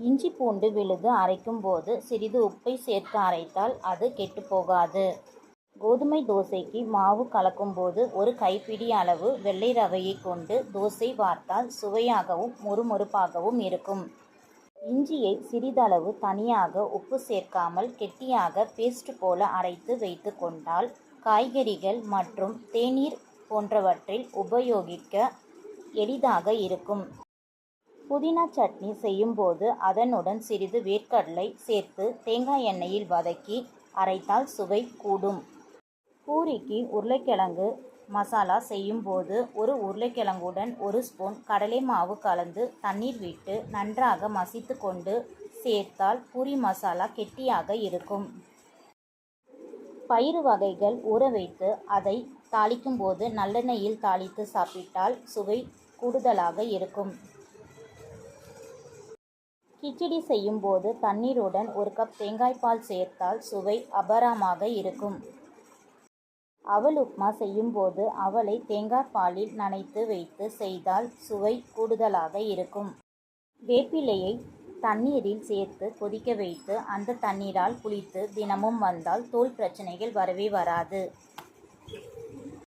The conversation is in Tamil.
இஞ்சி பூண்டு விழுது அரைக்கும் போது சிறிது உப்பை சேர்த்து அரைத்தால் அது கெட்டுப்போகாது கோதுமை தோசைக்கு மாவு கலக்கும்போது ஒரு கைப்பிடி அளவு வெள்ளை ரவையை கொண்டு தோசை வார்த்தால் சுவையாகவும் மொறுமொறுப்பாகவும் இருக்கும். இஞ்சியை சிறிதளவு தனியாக உப்பு சேர்க்காமல் கெட்டியாக பேஸ்ட் போல அரைத்து வைத்து கொண்டால் காய்கறிகள் மற்றும் தேநீர் போன்றவற்றில் உபயோகிக்க எளிதாக இருக்கும். புதினா சட்னி செய்யும்போது அதனுடன் சிறிது வேர்க்கடலை சேர்த்து தேங்காய் எண்ணெயில் வதக்கி அரைத்தால் சுவை கூடும். பூரிக்கு உருளைக்கிழங்கு மசாலா செய்யும்போது ஒரு உருளைக்கிழங்குடன் ஒரு ஸ்பூன் கடலை மாவு கலந்து தண்ணீர் விட்டு நன்றாக மசித்து கொண்டு சேர்த்தால் பூரி மசாலா கெட்டியாக இருக்கும். பயிறு வகைகள் ஊற வைத்து அதை தாளிக்கும்போது நல்லெண்ணெயில் தாளித்து சாப்பிட்டால் சுவை கூடுதலாக இருக்கும். கிச்சடி செய்யும்போது தண்ணீருடன் ஒரு கப் தேங்காய் பால் சேர்த்தால் சுவை அபாரமாக இருக்கும். அவல் உப்மா செய்யும்போது அவலை தேங்காய் பாலில் நனைத்து வைத்து செய்தால் சுவை கூடுதலாக இருக்கும். வேப்பிலையை தண்ணீரில் சேர்த்து கொதிக்க வைத்து அந்த தண்ணீரால் குளித்து தினமும் வந்தால் தோல் பிரச்சனைகள் வரவே வராது.